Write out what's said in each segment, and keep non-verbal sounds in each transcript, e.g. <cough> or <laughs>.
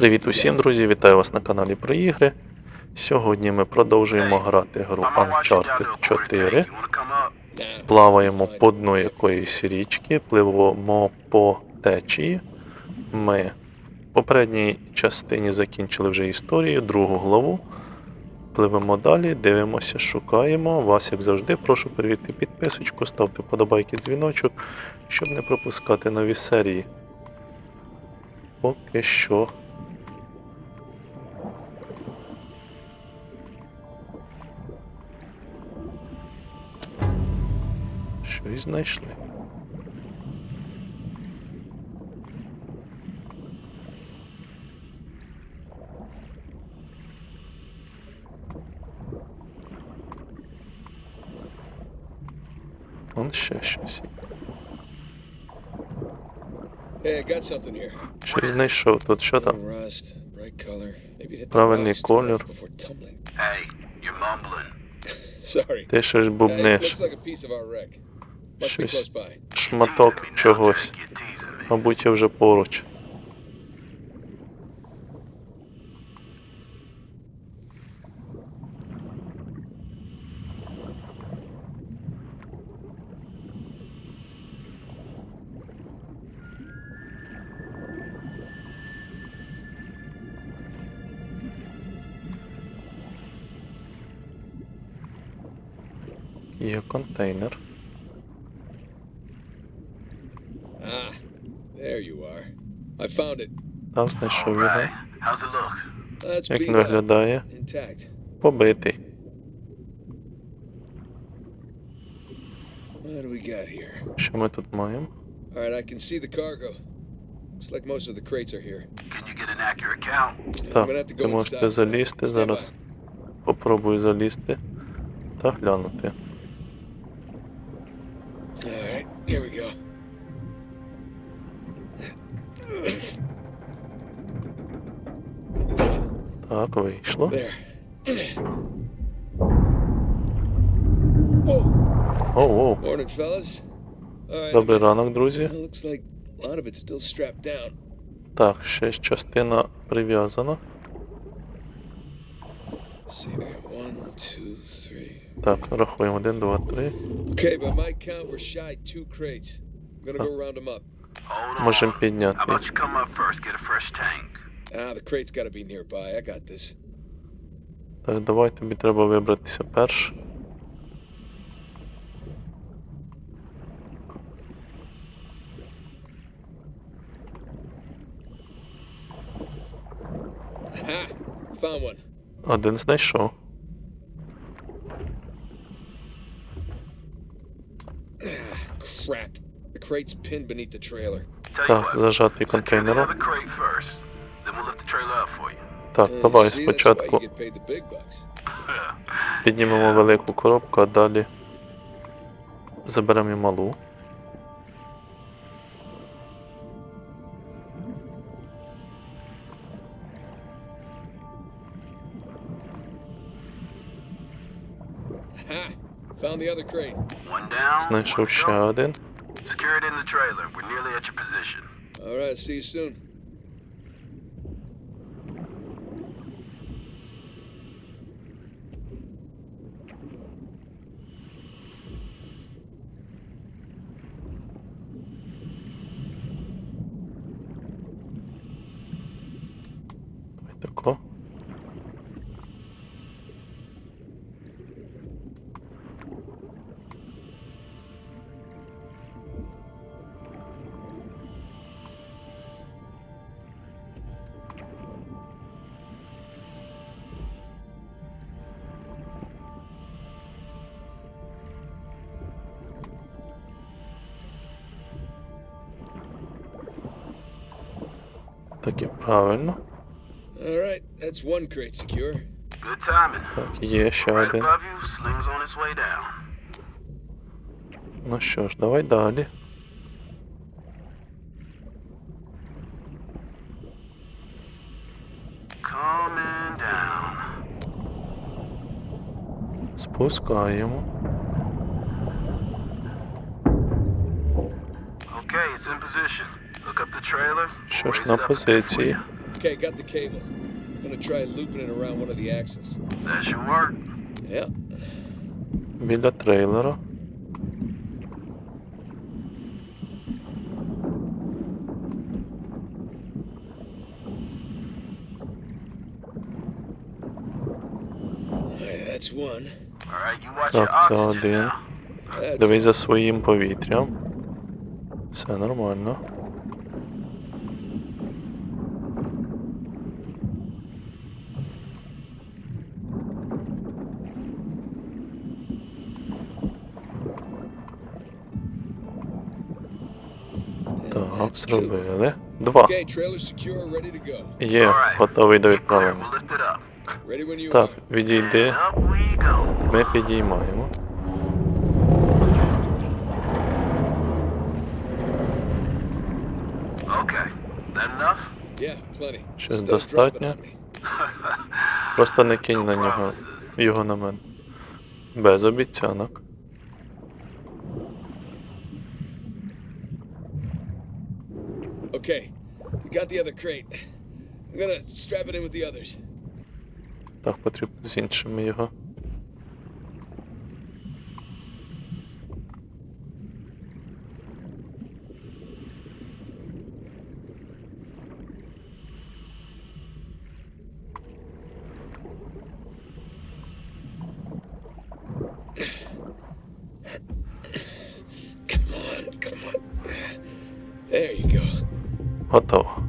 Привіт усім, друзі! Вітаю вас на каналі про ігри. Сьогодні ми продовжуємо грати гру Uncharted 4. Плаваємо по дну якоїсь річки, пливемо по течії. Ми в попередній частині закінчили вже історію, другу главу. Пливемо далі, дивимося, шукаємо. Вас, як завжди, прошу перевірити підписочку, ставте вподобайки дзвіночок, щоб не пропускати нові серії. Поки що Щось знайшли. Вон ще щось. Hey, I got something here. Щось знайшов тут. Що там? Правильний колір. Ти ще ж Uh, Щось. Шматок чогось. Мабуть, я вже поруч. Є контейнер. Ah, there you are. I found it. Там знайшов його. Right. How's it look? Як він виглядає? Побитий. What do we got here? Що ми тут маємо? All right, I can see the cargo. Looks like most of the crates are here. Can you get an accurate count? Так, gonna have to ти можете залізти зараз. Попробую залізти та глянути. Так, вийшло. There. Whoa! Оу, оу. Morning, fellas. All right. Добрий ранок, друзі. Так, ще частина прив'язана. Так, рахуємо. Один, два, три. Okay, by my count, we're shy two crates. I'm gonna go round them up. Можемо підняти. Ah. Так, давай тобі треба вибратися перш. Один знайшов. Crap. Crate's pinned beneath the trailer. Так, зажатий контейнером. Так, Uh, давай спочатку піднімемо велику коробку, а далі заберемо і малу. Знайшов ще один. Secure it in the trailer. We're nearly at your position. All right, see you soon. Так і правильно. All right, that's one crate secure. Good timing. Так, є ще Right один. above you, sling's on its way down. Ну що ж, давай далі. Coming down. Спускаємо. Okay, it's in position. Look up the trailer. Що ж на позиції. Okay, got the cable. Gonna try looping it around one of the axles. That should work. Yeah. Біля трейлера. That's one. All right, you watch your Так, це oxygen один. now. That's Дивись за своїм повітрям. Все нормально. Two. зробили. Два. Є, готовий до відправлення. Так, відійди. Ми підіймаємо. Щось достатньо. Просто не кинь на нього його на мене. Без обіцянок. Okay, we got the other crate. I'm gonna strap it in with the others. Так, потрібно з іншими його. Готово.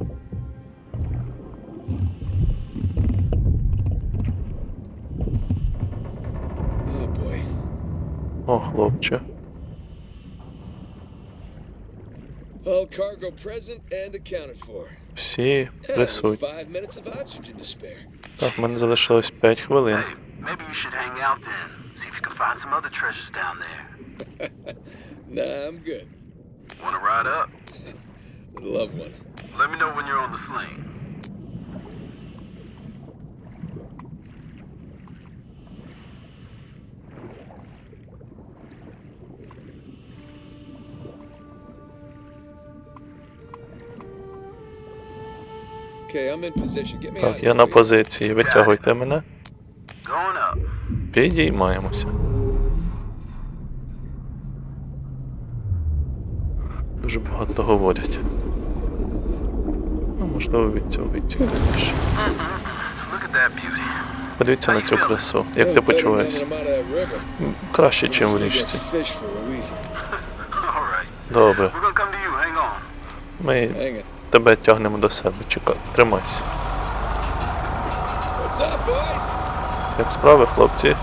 Oh boy. О, хлопче. All cargo present and accounted for. Всі Yeah, with присутні. five minutes of oxygen to spare. Так, в мене залишилось 5 хвилин. Hey, maybe you should hang out then. See if you can find some other treasures down there. <laughs> Nah, I'm good. Want to ride up? <laughs> Would love one. Let me know when you're on the sling. Okay, I'm in position. Get me out. Так, я на позиції. Витягуйте мене. Going up. Підіймаємося. Дуже багато говорять. Можливо, від цього і цікавіше. Look at that beauty. Подивіться на цю красу. Як ти почуваєшся? Краще, ніж в річці. Добре. Ми тебе тягнемо до себе. Чекай, тримайся. Як справи, хлопці?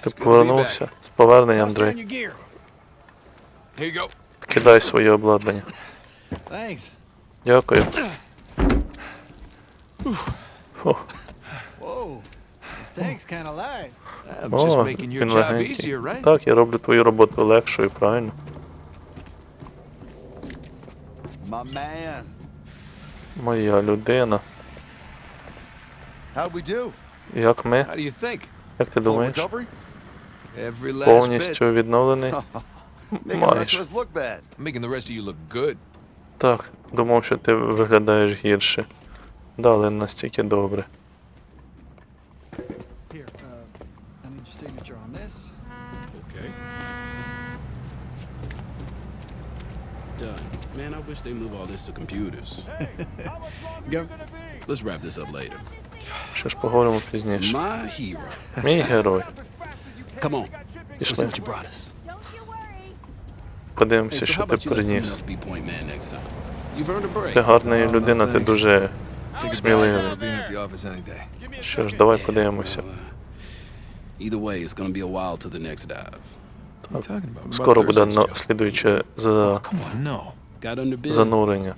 Ти повернувся з поверненням, Дрейк. Кидай своє обладнання. Дякую. О, він легенький. Так, я роблю твою роботу легшою, правильно? Моя людина. How'd we do? Як ми? Як ти думаєш? Повністю відновлений? Good. Так, думав, що ти виглядаєш гірше. Да, але не настільки добре. Uh. Man, I wish they move all this to computers. Go. Let's wrap this up later. Що ж поговоримо пізніше. Мій герой. Пішли. Подивимося, що ти приніс. Ти гарна людина, ти дуже сміливий. Що ж, давай подивимося. Uh? Скоро буде на слідуюче за занурення.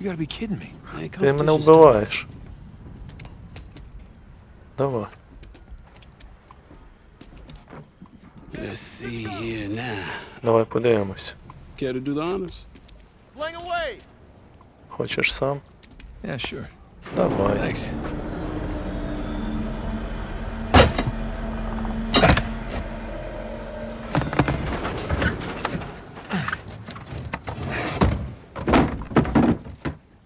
Ти мене вбиваєш. Давай. tough. Let's see here now. Давай подивимось. Care to do the honors? Хочеш сам? Yeah, sure. Давай. Thanks.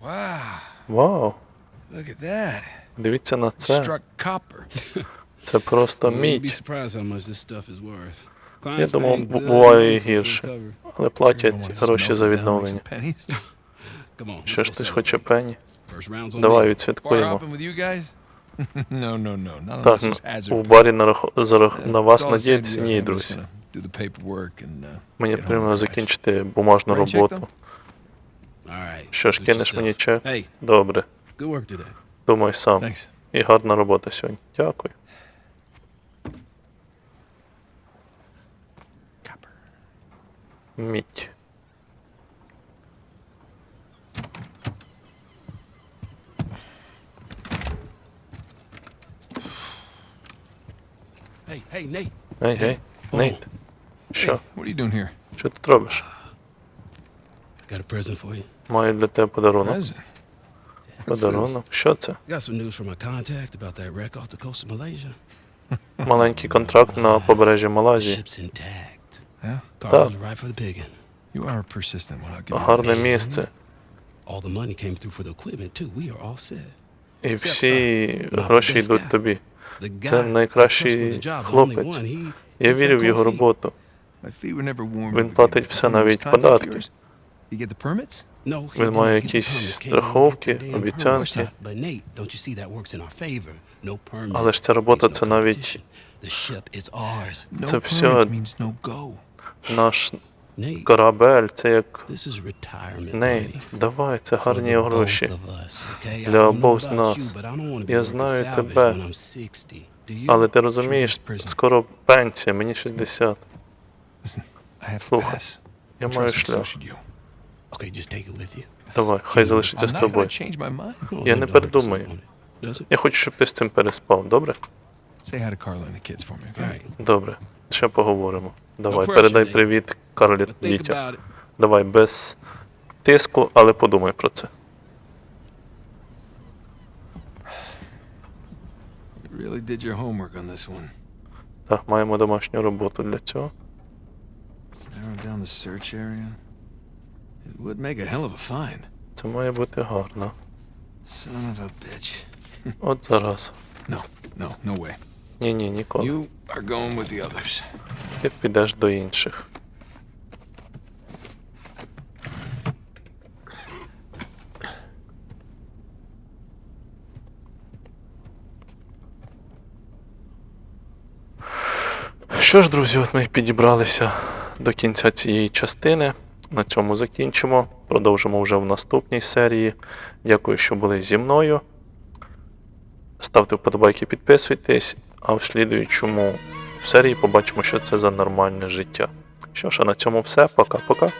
Wow, Вау! look at that. Дивіться на це. Це просто мідь. Я думав, буває і гірше. Але платять гроші за відновлення. Що ж ти хоче пені? Давай відсвяткуємо. Так, у барі на, рах- за рах- Uh, на вас надіятися? Ні, друзі. uh, Мені потрібно закінчити бумажну роботу. Що ж, кинеш мені чек? Добре. Думай сам. Thanks. І гарна робота сьогодні. Дякую. Мідь. Hey, hey, Nate. Ей, гей, Нейт. Що? Hey, what are you doing here? Що ти тут робиш? Got a present for you. Маю для тебе подарунок. Present. Подарунок. Що це? Маленький контракт на побережжі Малайзії. That. Гарне місце. All the money came through for the equipment too. We are all set. І всі гроші йдуть тобі. Це найкращий хлопець. Я вірю в його роботу. Він платить все, навіть податки. Він має якісь страховки, обіцянки. Але ж ця робота це навіть Це все-. Наш корабель, це як money. Давай, це гарні гроші. Для обох з нас. Я знаю тебе. when I'm 60. Do you? Але ти розумієш, скоро пенсія, мені 60. Listen, I have to Слухай. Я маю шлях. Давай, хай залишиться з тобою. Я не передумаю. Я хочу, щоб ти з цим переспав, добре? Добре. Ще поговоримо. Давай, передай привіт Карлі дітям. Давай, без тиску, але подумай про це. Так, маємо домашню роботу для цього. It would make a hell of a find. Це має бути гарно. Son of a bitch. <laughs> От зараз. No, no, no way. Ні, ні, ніколи. You are going with the others. Ти підеш до інших. Що ж, друзі, от ми підібралися до кінця цієї частини. На цьому закінчимо. Продовжимо вже в наступній серії. Дякую, що були зі мною. Ставте вподобайки, підписуйтесь, а в слідуючому серії побачимо, що це за нормальне життя. Що ж, а на цьому все. Пока-пока.